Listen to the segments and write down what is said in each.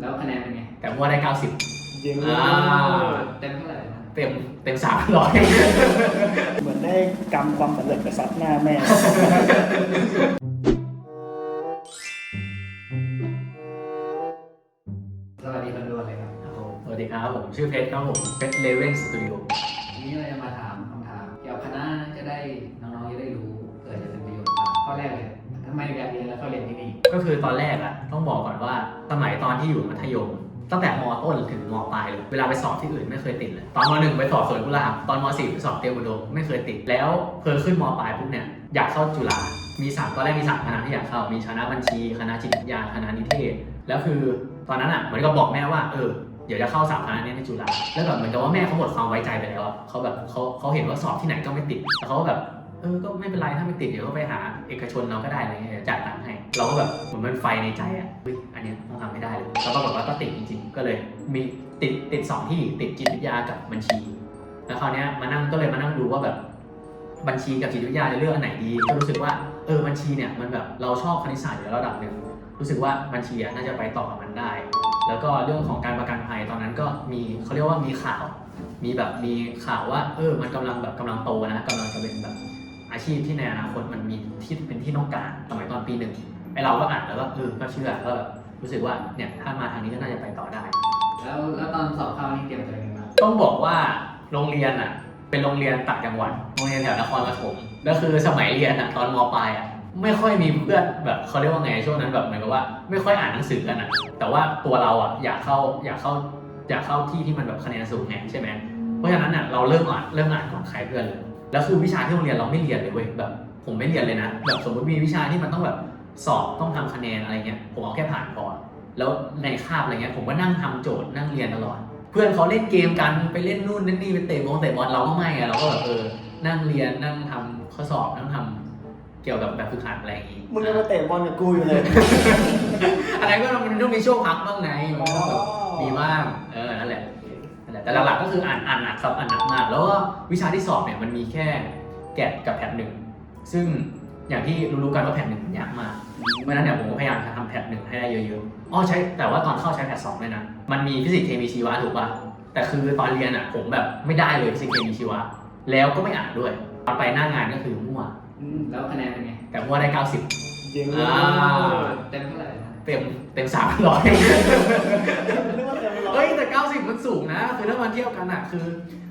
แล้วคะแนนเป็นไง แต่ว่าได้ 90 เยอะอ่า เต็มเท่าไหร่นะเต็มเต็มสามร้อยเหมือนได้กำความสำเร็จไปซัดหน้าแม่ สวัสดีคนดูเลยครับสวัสดีครับ ผมชื่อเพชรครับผมเพชรเลเว่นสตูดิโอทีนี้เราจะมาถามคำถามเกี่ยวกับคณะจะได้น้องๆจะได้รู้เกิดจะเป็นประโยชน์บ้างข้อแรกเลย ทำไมอยากเรียนแล้วเข้าเรียนที่นี่ก็คือตอนแรกอะต้องบอกก่อนว่าสมัยตอนที่อยู่มัธยม ตั้งแต่มต้นถึงมปลายเลยเวลาไปสอบที่อื่นไม่เคยติดเลยตอนมหนึ่งไปสอบสวนกุหลาบตอนมสี่ไปสอบเตรียมอุดมไม่เคยติดแล้วเพอขึ้นมปลายปุ๊บเนี่ยอยากเข้าจุฬามีสามตอนแรกมีสามคณะที่อยากเข้ามีคณะบัญชีคณะจิตวิทยาคณะนิเทศแล้วคือตอนนั้นอะเหมือนกับบอกแม่ว่าเออเดี๋ยวจะเข้าสามคณะนี้ในจุฬาแล้วแบบเหมือนกับว่าแม่เขาหมดความไว้ใจไปแล้วอะเขาแบบเขาเขาเห็นว่าสอบที่ไหนก็ไม่ติดแล้วเขาก็แบบ เออก็ไม่เป็นไรถ้าไม่ติดเดี๋ยวก็ไปหาเอกชนเราก็ได้อะไรเงี้ยเดี๋ยวจ่ายตังค์ให้ เราก็แบบเหมือนมันไฟในใจอะเฮ้ยอันเนี้ยต้องทำไม่ได้เลยแล้วก็แบบว่าก็ติดจริงๆ ก็เลยมีติดติดสองที่ติดจิตวิทยากับบัญชี แล้วคราวเนี้ยมานั่งก็เลยมานั่งดูว่าแบบบัญชีกับจิตวิทยาจะเลือกอันไหนดี ก็รู้สึกว่าเออบัญชีเนี่ยมันแบบเราชอบคณิตศาสตร์อยู่ระดับหนึ่งรู้สึกว่าบัญชีน่าจะไปต่อกับมันได้ แล้วก็เรื่องของการประกันภัยตอนนั้นก็มีเขาเรียกว่ามีข่าว มีแบบมีข่าวว่าเออมันกำลังแบบกำลังโตนะกำลังจะเป็นแบบ อาชีพที่ในอนาคตมันมีที่เป็นที่ต้องการสมัยตอนปีหนึ่งไอเราก็อ่านแล้วก็เออก็เชื่อก็แบบรู้สึกว่าเนี่ยถ้ามาทางนี้ก็น่าจะไปต่อได้ แล้วแล้วตอนสอบเข้านี่เตรียมตัวยังไงบ้างต้องบอกว่าโรงเรียนอะ เป็นโรงเรียนต่างจังหวัดโรงเรียนแถวนครปฐมแล้วคือสมัยเรียนอะตอนมปลายอะไม่ค่อยมีเพื่อนแบบเขาเรียกว่าไงช่วงนั้นแบบเหมือนกับว่าไม่ค่อยอ่านหนังสือกันอะ แต่ว่าตัวเราอะอยากเข้าอยากเข้าอยากเข้าที่ที่มันแบบคะแนนสูงไงใช่ไหมเพราะฉะนั้นอะเราเริ่มอ่านเริ่มอ่านก่อนใครเพื่อนเลย แล้วคือวิชาที่โรงเรียนเราไม่เรียนเลยเว้ยแบบผมไม่เรียนเลยนะแบบสมมติมีวิชาที่มันต้องแบบสอบต้องทำคะแนนอะไรเงี้ยผมเอาแค่ผ่านพอแล้วในคาบอะไรเงี้ยผมก็นั่งทำโจทย์นั่งเรียนตลอด เพื่อนเขาเล่นเกมกันไปเล่นนู่นเล่นนี่ไปเตะบอลเตะบอลเราก็ไม่ไงเราก็แบบเออนั่งเรียนนั่งทำข้อสอบนั่งทำเกี่ยวกับแบบฝึกหัดอะไรอย่างงี้มึงยังมาเตะบอลกับกูอยู่เลยอะไรก็มันต้องมีช่วงพักบ้างไงมันก็แบบมีบ้างเออนั่นแหละนั่น แหละแต่หลักๆก็คืออ่านอ่านหนักครับอ่านหนักมาก แล้วก็วิชาที่สอบเนี่ยมันมีแค่แกะกับแพทหนึ่งซึ่งอย่างที่รู้ๆกันว่าแพทหนึ่งมันยากมากเพราะฉะนั้นเนี่ยผมก็พยายามจะทำแพทหนึ่งให้ได้เยอะๆอ๋อใช้แต่ว่าตอนเข้าใช้แพทสองเลยนะมันมีฟิสิกส์เคมีชีวะถูกป่ะแต่คือตอนเรียนอะผมแบบไม่ได้เลยฟิสิกส์เคมีชีวะ แล้วก็ไม่อ่านด้วยตอนไปหน้างานก็คือมั่วอืมแล้วคะแนนเป็นไงแต่มั่วได้ 90เยอะอ่าเต็มเท่าไหร่นะเต็มเต็มสามร้อย สูงนะ คือถ้ามาเทียบกันอะ คือ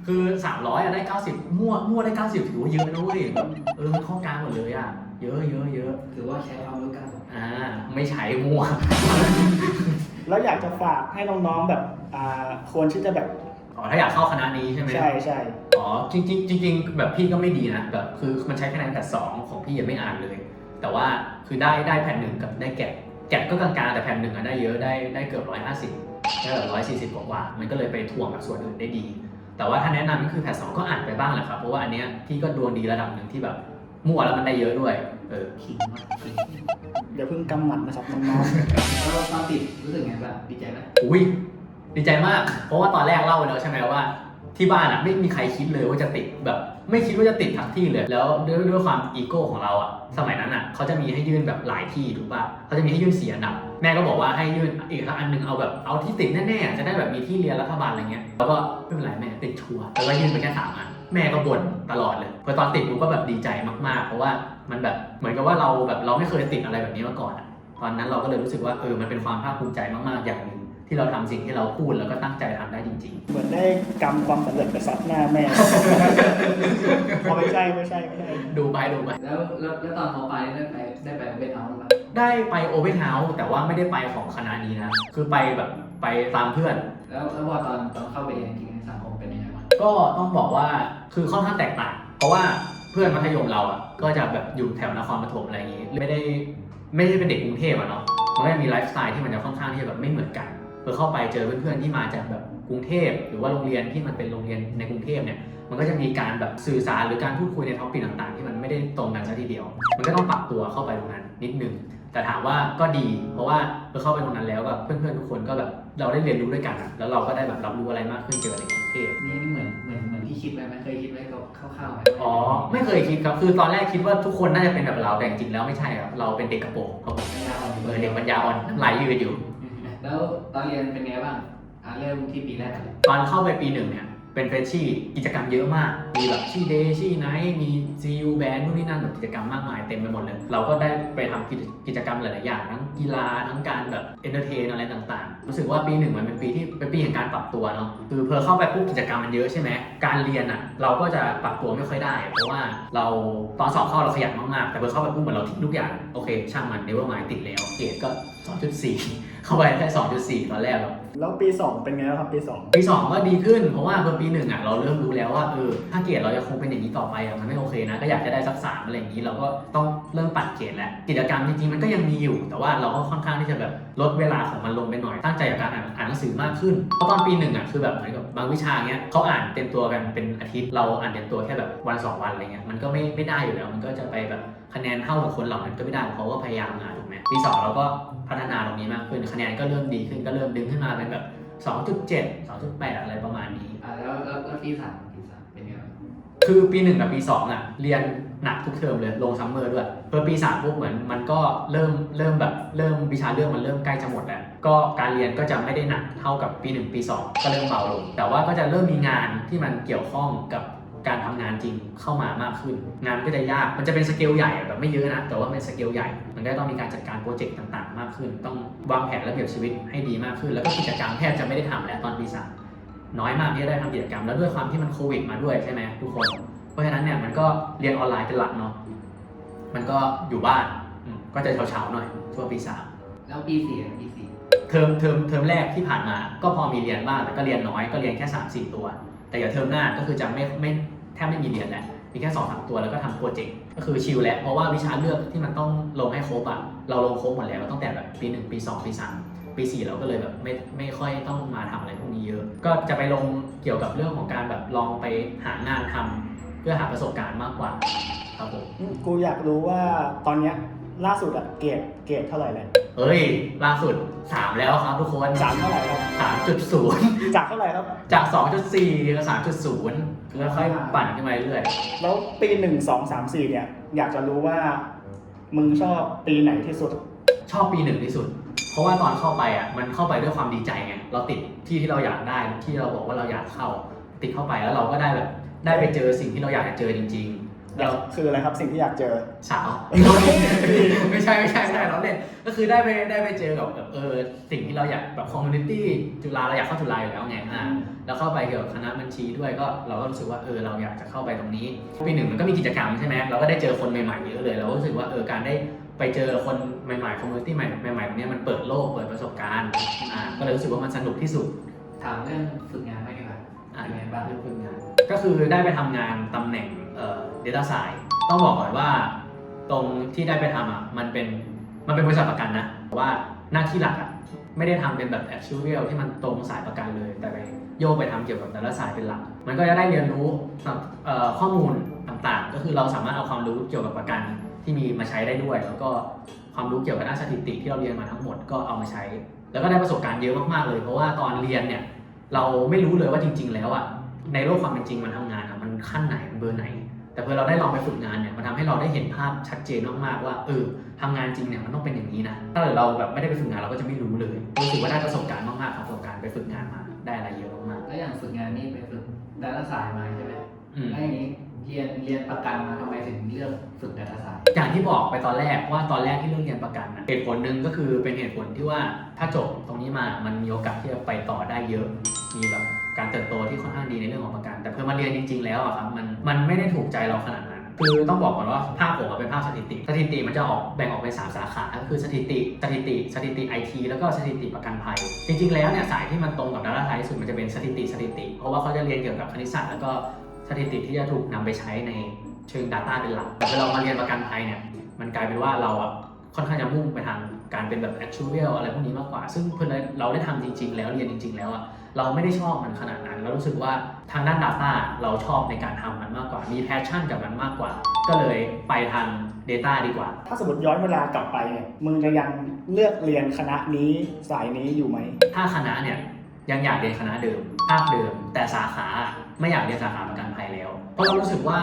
คือ300อะได้90มั่วมั่วได้90ถือว่าเยอะนะเว้ยแบบเออมันเข้ากลางหมดเลยอะ เยอะเยอะเยอะถือว่าใช้ความรู้กันหมดอ่า ไม่ใช้มั่ว แล้วอยากจะฝากให้น้องๆแบบอ่าควรที่จะแบบอ๋อถ้าอยากเข้าคณะนี้ใช่ไหมใช่ใช่อ๋อจริงๆจริงๆแบบพี่ก็ไม่ดีนะแบบคือมันใช้คะแนนแต่สองของพี่ยังไม่อ่านเลย แต่ว่าคือได้ได้แผ่นหนึ่งกับได้แกะแกะก็กลางๆแต่แผ่นหนึ่งอะได้เยอะได้ได้เกือบร้อยห้าสิบ ได้แบบร้อยสี่สิบกว่าๆมันก็เลยไปถ่วงกับส่วนอื่นได้ดี แต่ว่าถ้าแนะนำก็คือแผ่นสองก็อ่านไปบ้างแหละครับ เพราะว่าอันเนี้ยพี่ก็ดวงดีระดับหนึ่งที่แบบมั่วแล้วมันได้เยอะด้วย เออขิงมากขิงเดี๋ยวเพิ่งกำหมัดนะครับน้องแล้วตอนติดรู้สึกไงบ้างดีใจไหมอุ้ยดีใจมาก เพราะว่าตอนแรกเล่าไปแล้วใช่ไหมว่า ที่บ้านอะไม่มีใครคิดเลยว่าจะติดแบบ ไม่คิดว่าจะติดทั้งที่เลย แล้วด้วยด้วยความอีโก้ของเราอะสมัยนั้นอะเขาจะมีให้ยื่นแบบหลายที่ถูกป่ะเขาจะมีให้ยื่นเสียอันดับ แม่ก็บอกว่าให้ยื่นอีกอันหนึ่งเอาแบบเอาที่ติดแน่ๆจะได้แบบมีที่เรียนรัฐบาลอะไรเงี้ยแล้วก็ไม่เป็นไรแม่ติดชัวร์แต่ว่ายื่นไปแค่สามอันแม่ก็บ่นตลอดเลยพอตอนติดกูก็แบบดีใจมากๆ เพราะว่ามันแบบเหมือนกับว่าเราแบบเราไม่เคยติดอะไรแบบนี้มาก่อนอะตอนนั้นเราก็เลยรู้สึกว่าเออมันเป็นความภาคภูมิใจมากๆอย่างหนึ่ง ที่เราทำสิ่งที่เราพูดแล้วก็ตั้งใจทำได้จริงๆๆเหมือนได้กำความสำเร็จไปซัดหน้าแม่ พอไม่ใช่ไม่ใช่ไม่ใช่ ดูไปดูไปแล้วแล้วแล้วตอนมปลายได้ไปได้ไปเบนเอาท์ไหมได้ไปโอเ n นเฮาส์แต่ว่าไม่ได้ไปของคณะนี้นะ คือไปแบบไปตามเพื่อน แล้วแล้วพอตอนตอนเข้าไปเรียนจริงๆสังคมเป็นยังไงบ้างก็ต้องบอกว่าคือค่อนข้างแตกต่าง เพราะว่าเพื่อนมัธยมเราอะก็จะแบบอยู่แถวนครปฐมอะไรอย่างงี้ ไม่ได้ไม่ได้เป็นเด็กกรุงเทพอะเนาะมันก็จะมีไลฟ์สไตล์ที่มันจะค่อนข้างที่จะแบบไม่เหมือนกัน เพื่อเข้าไปเจอเพื่อนๆที่มาจากแบบกรุงเทพหรือว่าโรงเรียนที่มันเป็นโรงเรียนในกรุงเทพเนี่ยมันก็จะมีการแบบสื่อสารหรือการพูดคุยในท็อปิกต่างๆ ที่มันไม่ได้ตรงกันซะทีเดียว มันก็ต้องปรับตัวเข้าไปตรงนั้นนิดนึง แต่ถามว่าก็ดี เพราะว่าเมื่อเข้าไปตรงนั้นแล้วแบบเพื่อนๆทุกคนก็แบบเราได้เรียนรู้ด้วยกันอะแล้วเราก็ได้แบบรับรู้อะไรมากขึ้นเจอในกรุงเทพนี่นี่เหมือนเหมือนเหมือนที่คิดไว้ไหมเคยคิดไว้ก็คร่าวๆไหมอ๋อไม่เคยคิดครับคือตอนแรกคิดว่าทุกคนน่าจะเป็นแบบเราแต่จริงๆแล้วไม่ใช่ครับเราเป็นเด็กกระโปรงครับผมไม่ยาวเออเด็กปัญญาอ่อนน้ำลายยืดอยู่ แล้วตอนเรียนเป็นไงบ้างอะเริ่มที่ปีแรกก่อนเลยตอนเข้าไปปีหนึ่งเนี่ย เป็นเฟรชชี่กิจกรรมเยอะมาก มีแบบชี่เดย์ชี่ไนท์มีซีอูแบนนู่นนี่นั่นแบบกิจกรรมมากมายเต็มไปหมดเลย เราก็ได้ไปทำกิจกิจกรรมหลาย ๆ อย่างทั้งกีฬาทั้งการแบบเอนเตอร์เทนอะไรต่าง ๆ รู้สึกว่าปีหนึ่งมันเป็นปีที่เป็นปีแห่งการปรับตัวเนาะคือเพอเข้าไปปุ๊บกิจกรรมมันเยอะใช่ไหมการเรียนอะเราก็จะปรับตัวไม่ค่อยได้ เพราะว่าเราตอนสอบเข้าเราขยันมาก ๆ แต่เพอเข้าไปปุ๊บเหมือนเราทิ้งทุกอย่างโอเค ช่างมันเนเวอร์มายติดแล้วเกรดก็ 2.4 เข้าไปแค่2.4 ตอนแรกแบบแล้วปี 2 เป็นไงบ้างครับปี 2 ปีสองก็ดีขึ้น เพราะว่าพอปีหนึ่งอะเราเริ่มรู้แล้วว่าเออถ้าเกรดเราจะคงเป็นอย่างนี้ต่อไปอะมันไม่โอเคนะ ก็อยากจะได้สักสามอะไรอย่างนี้ เราก็ต้องเริ่มปัดเกรดแล้ว กิจกรรมจริงๆมันก็ยังมีอยู่ แต่ว่าเราก็ค่อนข้างที่จะแบบ ลดเวลาของมันลงไปหน่อย ตั้งใจกับการอ่านอ่านหนังสือมากขึ้น เพราะตอนปีหนึ่งอะคือแบบเหมือนกับบางวิชาเนี้ยเขาอ่านเต็มตัวกันเป็นอาทิตย์ เราอ่านเต็มตัวแค่แบบวันสองวันอะไรเงี้ย มันก็ไม่ไม่ได้อยู่แล้ว มันก็จะไปแบบคะแนนเท่ากับคนเหล่านั้นก็ไม่ได้เพราะว่าพยายามมาถูกไหมปีสองเราก็พัฒนาตรงนี้มากขึ้น คะแนนก็เริ่มดีขึ้น ก็เริ่มดึงขึ้นมาเป็นแบบ 2.7 2.8 อะไรประมาณนี้อะแล้วแล้วแล้วปีสามปีสามเป็นไงบ้างคือปีหนึ่งกับปีสองอะเรียนหนักทุกเทอมเลยลงซัมเมอร์ด้วย พอปีสามปุ๊บเหมือนมันก็เริ่มเริ่มแบบเริ่มวิชาเรื่องมันเริ่มใกล้จะหมดแล้วก็การเรียนก็จะไม่ได้หนักเท่ากับปีหนึ่งปีสองก็เริ่มเบาลง แต่ว่าก็จะเริ่มมีงานที่มันเกี่ยวข้องกับการทำงานจริงเข้ามามากขึ้น งานก็จะยากมันจะเป็นสเกลใหญ่แบบไม่เยอะนะ แต่ว่าเป็นสเกลใหญ่ มันก็ต้องมีการจัดการโปรเจกต์ต่างๆ มากขึ้น ต้องวางแผนระเบียบชีวิตให้ดีมากขึ้น แล้วก็กิจกรรมแทบจะไม่ได้ทำแล้วตอนปีสามน้อยมากที่จะได้ทำกิจกรรม แล้วด้วยความที่มันโควิดมาด้วยใช่ไหมทุกคน เพราะฉะนั้นเนี่ยมันก็เรียนออนไลน์เป็นหลักเนาะ มันก็อยู่บ้านอืมก็จะเฉาๆหน่อยช่วงปีสาม แล้วปีสี่อะปีสี่เทอมเทอมเทอมแรกที่ผ่านมาก็พอมีเรียนบ้างแต่ก็เรียนน้อยก็เรียนแค่3ามสี่ตัว แต่อย่าเทอมหน้าก็คือจะไม่ไม่แทบไม่มีเรียนแล้วมีแค่สองสามตัวแล้วก็ทำโปรเจกต์ก็คือชิลแหละเพราะว่าวิชาเลือกที่มันต้องลงให้ครบอะเราลงครบหมดแล้วตั้งแต่แบบปีหนึ่งปีสองปีสามปีสี่เราก็เลยแบบไม่ไม่ค่อยต้องมาทำอะไรพวกนี้เยอะ ก็จะไปลงเกี่ยวกับเรื่องของการแบบลองไปหางานทำเพื่อหาประสบการณ์มากกว่า ครับผมอืมกูอยากรู้ว่าตอนเนี้ยล่าสุดอะเกรดเกรดเท่าไหร่แล้วเฮ้ยล่าสุด 3 แล้วครับทุกคนสามเท่าไหร่ครับสามจุดศูนย์จากเท่าไหร่ครับ จาก 2.4ก็3.0คือค่อยๆปั่นขึ้นมาเรื่อยแล้วปี1 2 3 4เนี่ย อยากจะรู้ว่า มึงชอบปีไหนที่สุด ชอบปีหนึ่งที่สุด เพราะว่าตอนเข้าไปอะมันเข้าไปด้วยความดีใจไงเราติดที่ที่เราอยากได้ที่เราบอกว่าเราอยากเข้า ติดเข้าไปแล้วเราก็ได้แบบได้ไปเจอสิ่งที่เราอยากจะเจอจริง ๆ เราคืออะไรครับสิ่งที่อยากเจอสาวไม่ใช่ไม่ใช่ไม่ใช่เราเล่นก็คือได้ไปได้ไปเจอกับแบบเออสิ่งที่เราอยากแบบคอมมูนิตี้จุฬาเราอยากเข้าจุฬาอยู่แล้วไงอ่าแล้วเข้าไปเกี่ยวกับคณะบัญชีด้วยก็เราก็รู้สึกว่าเออเราอยากจะเข้าไปตรงนี้ปีหนึ่งมันก็มีกิจกรรมใช่ไหมเราก็ได้เจอคนใหม่ๆเยอะเลยเราก็รู้สึกว่าเออการได้ไปเจอคนใหม่ๆคอมมูนิตี้ใหม่ใหม่ๆตรงนี้ยมันเปิดโลกเปิดประสบการณ์อ่าก็เลยรู้สึกว่ามันสนุกที่สุดถามเรื่องฝึกงานไม่ดีกว่า อ่าเป็นไงบ้างเรื่องฝึกงานก็คือได้ไปทำงานตำแหน่งเอ่อ data science ต้องบอกก่อนว่าตรงที่ได้ไปทำอะมันเป็นมันเป็นบริษัทประกันนะแต่ว่าหน้าที่หลักอะไม่ได้ทำเป็นแบบ actuarial ที่มันตรงสายประกันเลย แต่ไปโยกไปทำเกี่ยวกับ data science เป็นหลัก มันก็จะได้เรียนรู้เอ่อข้อมูลต่างๆ ก็คือเราสามารถเอาความรู้เกี่ยวกับประกันที่มีมาใช้ได้ด้วย แล้วก็ความรู้เกี่ยวกับด้านสถิติที่เราเรียนมาทั้งหมดก็เอามาใช้ แล้วก็ได้ประสบการณ์เยอะมากๆเลย เพราะว่าตอนเรียนเนี่ย เราไม่รู้เลยว่าจริง ๆ แล้วอะในโลกความเป็นจริงมันทำงานอะมันขั้นไหนมันเบอร์ไหน แต่พอเราได้ลองไปฝึกงานเนี่ยมันทำให้เราได้เห็นภาพชัดเจนมากๆว่าเออทำงานจริงเนี่ยมันต้องเป็นอย่างนี้นะถ้าเกิดเราแบบไม่ได้ไปฝึกงานเราก็จะไม่รู้เลยรู้สึกว่าได้ประสบการณ์มากๆครับประสบการณ์ไปฝึกงานมาได้อะไรเยอะมากแล้วอย่างฝึกงานนี่ไปฝึกดาราศาสตร์มาใช่ไหมๆอืมแล้วอย่างนี้ เรียนเรียนประกันมาทำไมถึงเลือกฝึกดาราศาสตร์อย่างที่บอกไปตอนแรกว่าตอนแรกที่เลือกเรียนประกันนะเหตุผลหนึ่งก็คือเป็นเหตุผลที่ว่าถ้าจบตรงนี้มามันมีโอกาสที่จะไปต่อได้เยอะ มีแบบการเติบโตที่ค่อนข้างดีในเรื่องของประกัน แต่เพื่อมาเรียนจริง ๆ แล้วอะครับมันมันไม่ได้ถูกใจเราขนาดนั้นคือต้องบอกก่อนว่าภาคผมเป็นภาคสถิติ สถิติมันจะออกแบ่งออกเป็นสามสาขาก็คือสถิติ สถิติ สถิติไอทีแล้วก็สถิติประกันภัย จริงๆ แล้วเนี่ยสายที่มันตรงกับดาราไทยที่สุดมันจะเป็นสถิติสถิติ เพราะว่าเขาจะเรียนเกี่ยวกับคณิตศาสตร์แล้วก็ สถิติที่จะถูกนำไปใช้ในเชิง Data เป็นหลัก แต่พอเรามาเรียนประกันภัยเนี่ยมันกลายเป็นว่าเราอะค่อนข้างจะมุ่งไปทางการเป็นแบบ actuarial อะไรพวกนี้มากกว่า ซึ่งเพื่อนเราได้ทำจริง ๆ แล้วเรียนจริง ๆ แล้วอะเราไม่ได้ชอบมันขนาดนั้น เรารู้สึกว่าทางด้าน Data เราชอบในการทำมันมากกว่า มี passion กับมันมากกว่า ก็เลยไปทาง Data ดีกว่า ถ้าสมมติย้อนเวลากลับไปเนี่ยมึงจะยังเลือกเรียนคณะนี้สายนี้อยู่ไหม ถ้าคณะเนี่ยยังอยากเรียนคณะเดิมภาคเดิม แต่สาขา ไม่อยากเรียนสาขาประกันภัยแล้ว เพราะเรารู้สึกว่า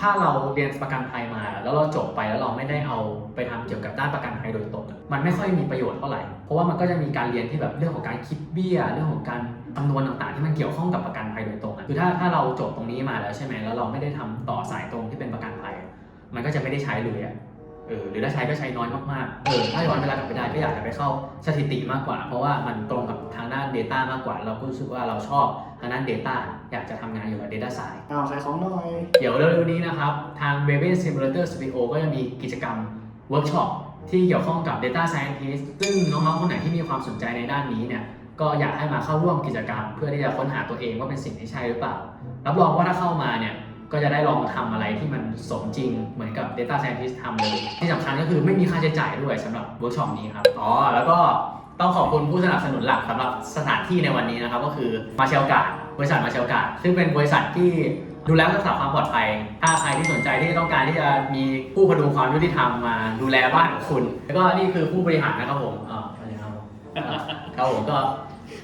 ถ้าเราเรียนประกันภัยมา แล้วเราจบไปแล้วเราไม่ได้เอาไปทำเกี่ยวกับด้านประกันภัยโดยตรงมันไม่ค่อยมีประโยชน์เท่าไหร่เพราะว่ามันก็จะมีการเรียนที่แบบเรื่องของการคิดเบี้ย เรื่องของการคำนวณต่างๆ ที่มันเกี่ยวข้องกับประกันภัยโดยตรงคือถ้าถ้าเราจบตรงนี้มาแล้วใช่ไหมแล้วเราไม่ได้ทำต่อสายตรงที่เป็นประกันภัย มันก็จะไม่ได้ใช้เลยอะ เออหรือถ้าใช้ก็ใช้น้อยมากๆเออถ้าย้อนเวลากลับไปได้ก็อยากจะไปเข้าสถิติมากกว่า เพราะว่ามันตรงกับทางด้าน Data มากกว่า เราก็รู้สึกว่าเราชอบทางด้าน Data อยากจะทำงานอยู่กับ Data Science อ้าวขายของหน่อยเดี๋ยวเร็วๆนี้นะครับทาง r a v e n Simulator Studio ก็จะมีกิจกรรมเวิร์กช็อปที่เกี่ยวข้องกับ Data Scientist ซึ่งน้องๆคนไหนที่มีความสนใจในด้านนี้เนี่ยก็อยากให้มาเข้าร่วมกิจกรรม เพื่อที่จะค้นหาตัวเองว่าเป็นสิ่งที่ใช่หรือเปล่า รับรองว่าถ้าเข้ามาเนี่ย ก็จะได้ลองทำอะไรที่มันสมจริงเหมือนกับ Data Scientist ทำเลย ที่สำคัญก็คือไม่มีค่าใช้จ่ายด้วยสำหรับเวิร์กช็อปนี้ครับ อ๋อ แล้วก็ต้องขอบคุณผู้สนับสนุนหลักสำหรับสถานที่ในวันนี้นะครับ ก็คือมาเชลกาดบริษัทมาเชลกาดซึ่งเป็นบริษัทที่ดูแลรักษาความปลอดภัย ถ้าใครที่สนใจที่ต้องการที่จะมีผู้พดุงความยุติธรรมมาดูแลบ้านของคุณ แล้วก็นี่คือผู้บริหารนะครับผมอ่าสวัสดีครับผมอ่าครับผมก็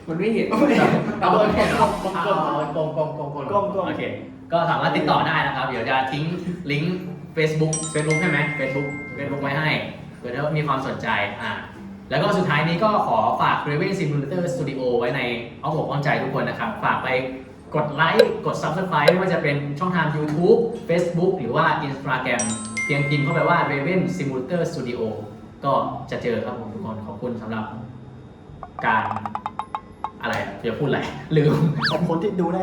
มันไม่เห็นเอาเอากลมๆเอาเอากลมกลมกลมกลมกลมๆโอเค ก็สามารถติดต่อได้นะครับ เดี๋ยวจะทิ้งลิงก์ Facebook Facebook ใช่ไหม Facebook Facebook ไว้ให้เผื่อถ้ามีความสนใจอ่าแล้วก็สุดท้ายนี้ก็ขอฝาก Raven Simulator Studio ไว้ในอ้อมอกอ้อมใจทุกคนนะครับ ฝากไปกดไลค์กด Subscribe ไม่ว่าจะเป็นช่องทาง YouTube Facebook หรือว่า Instagram เพียงพิมพ์เข้าไปว่า Raven Simulator Studio ก็จะเจอครับผมทุกคนขอบคุณสำหรับการอะไรอะจะพูดอะไรลืม ขอบคุณที่ดูนะ